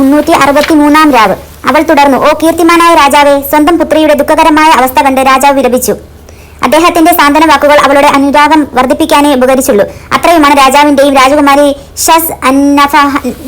മുന്നൂറ്റി അറുപത്തി മൂന്നാം രാവ്. അവൾ തുടർന്നു ഓ കീർത്തിമാനായ രാജാവേ സ്വന്തം പുത്രിയുടെ ദുഃഖകരമായ അവസ്ഥ കണ്ട് രാജാവ് വിലപിച്ചു. അദ്ദേഹത്തിന്റെ സാന്ത്വന വാക്കുകൾ അവളുടെ അനുരാഗം വർദ്ധിപ്പിക്കാനേ ഉപകരിച്ചുള്ളൂ. അത്രയുമാണ് രാജാവിന്റെയും രാജകുമാരി ഷസ്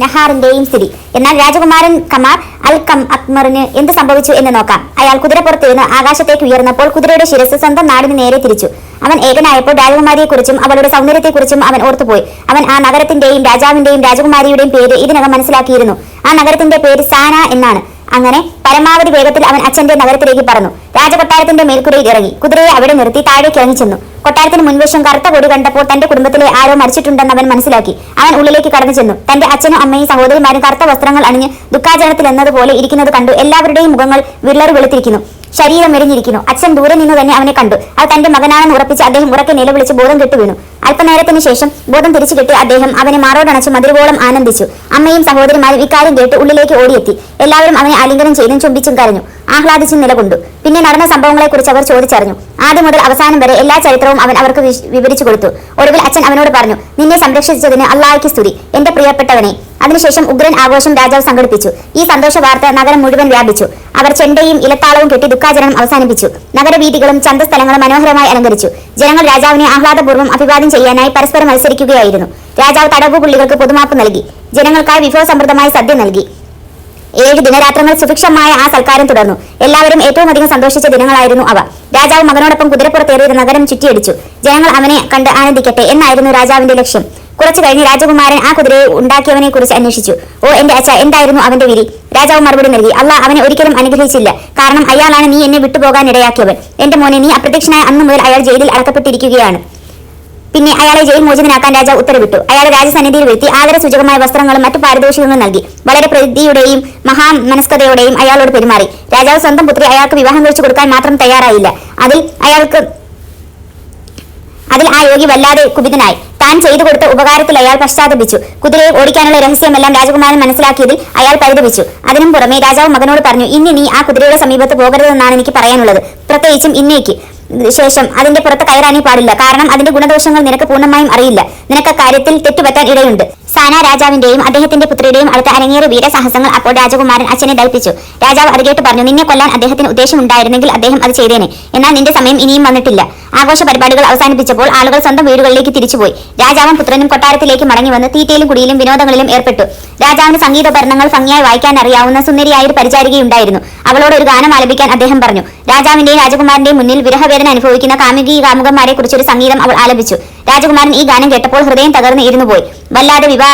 നഹാറിന്റെയും സ്ഥിതി. എന്നാൽ രാജകുമാരൻ കമാർ അൽ കം അക്മറിന് എന്ത് സംഭവിച്ചു എന്ന് നോക്കാം. അയാൾ കുതിരപ്പുറത്തിരുന്ന് ആകാശത്തേക്ക് ഉയർന്നപ്പോൾ കുതിരയുടെ ശിരസ് സ്വന്തം നാടിന് നേരെ തിരിച്ചു. അവൻ ഏകനായപ്പോൾ രാജകുമാരിയെക്കുറിച്ചും അവളുടെ സൗന്ദര്യത്തെക്കുറിച്ചും അവൻ ഓർത്തുപോയി. അവൻ ആ നഗരത്തിന്റെയും രാജാവിന്റെയും രാജകുമാരിയുടെയും പേര് ഇതിനകം മനസ്സിലാക്കിയിരുന്നു. നഗരത്തിന്റെ പേര് സാന എന്നാണ്. അങ്ങനെ പരമാവധി വേഗത്തിൽ അവൻ അച്ഛന്റെ നഗരത്തിലേക്ക് പറന്നു. രാജകൊട്ടാരത്തിന്റെ മേൽക്കുരയിൽ ഇറങ്ങി. കുതിരയെ അവിടെ നിർത്തി താഴേക്ക് ഇറങ്ങി ചെന്നു. കൊട്ടാരത്തിന് മുൻവശം കറുത്ത കൊടി കണ്ടപ്പോൾ തന്റെ കുടുംബത്തിലെ ആരോ മരിച്ചിട്ടുണ്ടെന്ന് അവൻ മനസ്സിലാക്കി. അവൻ ഉള്ളിലേക്ക് കടന്നു ചെന്നു. തന്റെ അച്ഛനും അമ്മയും സഹോദരിമാരും കറുത്ത വസ്ത്രങ്ങൾ അണിഞ്ഞ് ദുഃഖാചരണത്തിൽ എന്നതുപോലെ ഇരിക്കുന്നത് കണ്ടു. എല്ലാവരുടെയും മുഖങ്ങൾ വിള്ളറി വെളുത്തിരിക്കുന്നു. ശരീരം എരിഞ്ഞിരിക്കുന്നു. അച്ഛൻ ദൂരെ നിന്ന് തന്നെ അവനെ കണ്ടു. അത് തന്റെ മകനാണെന്ന് ഉറപ്പിച്ച് അദ്ദേഹം ഉറക്കെ നിലവിളിച്ച് ബോധം കെട്ടു വീണു അല്പനേരത്തിന് ശേഷം ബോധം തിരിച്ചു കിട്ടി അദ്ദേഹം അവനെ മാറോടണച്ചു മതിരുവോളം ആനന്ദിച്ചു. അമ്മയും സഹോദരിമാരും ഇക്കാര്യം കേട്ട് ഉള്ളിലേക്ക് ഓടിയെത്തി. എല്ലാവരും അവനെ ആലിംഗനം ചെയ്തും ചുംബിച്ചും കരഞ്ഞു. ആഹ്ലാദിച്ചും നിലകൊണ്ടു. പിന്നെ നടന്ന സംഭവങ്ങളെ കുറിച്ച് അവർ ചോദിച്ചറിഞ്ഞു. ആദ്യം മുതൽ അവസാനം വരെ എല്ലാ ചരിത്രവും അവൻ അവർക്ക് വിവരിച്ചു കൊടുത്തു. ഒടുവിൽ അച്ഛൻ അവനോട് പറഞ്ഞു നിന്നെ സംരക്ഷിച്ചതിന് അള്ളാഹയ്ക്ക് സ്തുതി. എന്റെ പ്രിയപ്പെട്ടവനെ. അതിനുശേഷം ഉഗ്രൻ ആഘോഷം രാജാവ് സംഘടിപ്പിച്ചു. ഈ സന്തോഷ വാർത്ത നഗരം മുഴുവൻ വ്യാപിച്ചു. അവർ ചെണ്ടയും ഇലത്താളവും കെട്ടി ദുഃഖാചരണം അവസാനിപ്പിച്ചു. നഗരവീതികളും ചന്തസ്ഥലങ്ങളും മനോഹരമായി അലങ്കരിച്ചു. ജനങ്ങൾ രാജാവിനെ ആഹ്ലാദപൂർവം അഭിവാദ്യം ചെയ്യാനായി പരസ്പരം മത്സരിക്കുകയായിരുന്നു. രാജാവ് തടവുപുള്ളികൾക്ക് പൊതുമാപ്പ് നൽകി. ജനങ്ങൾക്കായി വിഭവസമൃദ്ധമായ സദ്യ നൽകി. ഏഴ് ദിനരാത്രങ്ങൾ സുഭിക്ഷമായ ആ സൽക്കാരം തുടർന്നു. എല്ലാവരും ഏറ്റവും അധികം സന്തോഷിച്ച ദിനങ്ങളായിരുന്നു അവ. രാജാവ് മകനോടൊപ്പം കുതിരപ്പുറത്തേറിയ നഗരം ചുറ്റിയടിച്ചു. ജനങ്ങൾ അവനെ കണ്ട് ആനന്ദിക്കട്ടെ എന്നായിരുന്നു രാജാവിന്റെ ലക്ഷ്യം. കുറച്ചു കഴിഞ്ഞ് രാജകുമാരൻ ആ കുതിരയെ ഉണ്ടാക്കിയവനെ കുറിച്ച് അന്വേഷിച്ചു. ഓ എന്റെ അച്ഛ എന്തായിരുന്നു അവന്റെ വിധി? രാജാവ് മറുപടി നൽകി അല്ല അവനെ ഒരിക്കലും അനുഗ്രഹിച്ചില്ല. കാരണം അയാളാണ് നീ എന്നെ വിട്ടുപോകാൻ ഇടയാക്കിയവൻ എന്റെ മോനെ നീ അപ്രത്യക്ഷനായ അന്നു മുതൽ അയാൾ ജയിലിൽ അടക്കപ്പെട്ടിരിക്കുകയാണ്. പിന്നെ അയാളെ ജയിൽ മോചിതനാക്കാൻ രാജാവ് ഉത്തരവിട്ടു. അയാളെ രാജസന്നിധിയിൽ വരുത്തി ആദരസൂചകമായ വസ്ത്രങ്ങളും മറ്റു പാരിതോഷികങ്ങളും നൽകി. വളരെ പ്രീതിയുടെയും മഹാമനസ്കതയോടെയും അയാളോട് പെരുമാറി. രാജാവ് സ്വന്തം പുത്രി അയാൾക്ക് വിവാഹം കഴിച്ചു കൊടുക്കാൻ മാത്രം തയ്യാറായില്ല. അതിൽ അയാൾക്ക് അതിൽ ആ യോഗി വല്ലാതെ കുപിതനായി. താൻ ചെയ്തു കൊടുത്ത ഉപകാരത്തിൽ അയാൾ പശ്ചാത്തപിച്ചു. കുതിരയെ ഓടിക്കാനുള്ള രഹസ്യമെല്ലാം രാജകുമാരൻ മനസ്സിലാക്കിയതിൽ അയാൾ പരിതപിച്ചു. അതിനും പുറമെ രാജാവ് മകനോട് പറഞ്ഞു ഇനി നീ ആ കുതിരയുടെ സമീപത്ത് പോകരുതെന്നാണ് എനിക്ക് പറയാനുള്ളത്. പ്രത്യേകിച്ചും ഇന്നേക്ക്. ശേഷം അതിന്റെ പുറത്ത് കയറാനേ പാടില്ല. കാരണം അതിന്റെ ഗുണദോഷങ്ങൾ നിനക്ക് പൂർണമായും അറിയില്ല. നിനക്ക് കാര്യത്തിൽ തെറ്റുപറ്റാൻ ഇടയുണ്ട്. സാന രാജാവിന്റെയും അദ്ദേഹത്തിന്റെ പുത്രിയുടെയും അടുത്ത് അരങ്ങേറിയ വീരസാഹസങ്ങൾ അപ്പോൾ രാജകുമാരൻ അച്ഛനെ ദൽപ്പിച്ചു രാജാവ് അറികേട്ട് പറഞ്ഞു നിന്നെ കൊല്ലാൻ അദ്ദേഹത്തിന് ഉദ്ദേശമുണ്ടായിരുന്നെങ്കിൽ അദ്ദേഹം അത് ചെയ്തേനെ. എന്നാൽ നിന്റെ സമയം ഇനിയും വന്നിട്ടില്ല. ആഘോഷ പരിപാടികൾ അവസാനിപ്പിച്ചപ്പോൾ ആളുകൾ സ്വന്തം വീടുകളിലേക്ക് തിരിച്ചുപോയി. രാജാവും പുത്രനും കൊട്ടാരത്തിലേക്ക് മടങ്ങി വന്ന് തീറ്റയിലും കുടിയിലും വിനോദങ്ങളിലും ഏർപ്പെട്ടു. രാജാവിന് സംഗീതോപകരണങ്ങൾ ഭംഗിയായി വായിക്കാൻ അറിയാവുന്ന സുന്ദരിയായ ഒരു പരിചാരികയുണ്ടായിരുന്നു. അവളോട് ഒരു ഗാനം ആലപിക്കാൻ അദ്ദേഹം പറഞ്ഞു. രാജാവിന്റെയും രാജകുമാരന്റെയും മുന്നിൽ വിരഹവേദന അനുഭവിക്കുന്ന കാമുകി കാമുകന്മാരെ കുറിച്ചൊരു സംഗീതം അവൾ ആലപിച്ചു. രാജകുമാരൻ ഈ ഗാനം കേട്ടപ്പോൾ ഹൃദയം തകർന്ന് ഇരുന്നു പോയി വല്ലാതെ വിവാ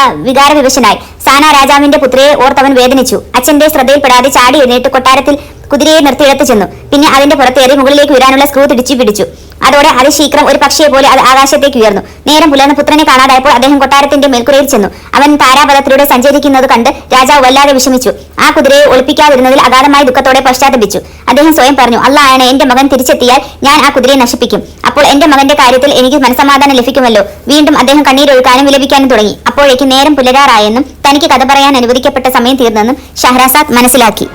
വിവശനായി സാന രാജാവിന്റെ പുത്രിയെ ഓർത്തവൻ വേദനിച്ചു. അച്ഛന്റെ ശ്രദ്ധയിൽപ്പെടാതെ ചാടി എഴുന്നേറ്റ് കൊട്ടാരത്തിൽ കുതിരയെ നിർത്തിയിടത്ത് ചെന്നു. പിന്നെ അതിന്റെ പുറത്തേറി മുകളിലേക്ക് ഉയരാനുള്ള സ്ക്രൂ തിടിച്ചു പിടിച്ചു. അതോടെ അതിശീക്രം ഒരു പക്ഷിയെ പോലെ അത് ആകാശത്തേക്ക് ഉയർന്നു. നേരം പുലർന്ന് പുത്രനെ കാണാതായപ്പോൾ അദ്ദേഹം കൊട്ടാരത്തിന്റെ മേൽക്കുരയിൽ ചെന്നു. അവൻ താരാപഥത്തിലൂടെ സഞ്ചരിക്കുന്നത് കണ്ട് രാജാവ് വല്ലാതെ വിഷമിച്ചു. ആ കുതിരയെ ഒളിപ്പിക്കാതിരുന്നതിൽ അഗാധമായ ദുഃഖത്തോടെ പശ്ചാത്തപിച്ചു. അദ്ദേഹം സ്വയം പറഞ്ഞു അള്ളായാണ് എന്റെ മകൻ തിരിച്ചെത്തിയാൽ ഞാൻ ആ കുതിരയെ നശിപ്പിക്കും. അപ്പോൾ എന്റെ മകന്റെ കാര്യത്തിൽ എനിക്ക് മനസമാധാനം ലഭിക്കുമല്ലോ. വീണ്ടും അദ്ദേഹം കണ്ണീരൊഴുക്കാനും വിലപിക്കാനും തുടങ്ങി. അപ്പോഴേക്ക് നേരം പുലരാറായെന്നും തനിക്ക് കഥ പറയാൻ അനുവദിക്കപ്പെട്ട സമയം തീർന്നെന്നും ഷഹ്രാസാദ് മനസ്സിലാക്കി.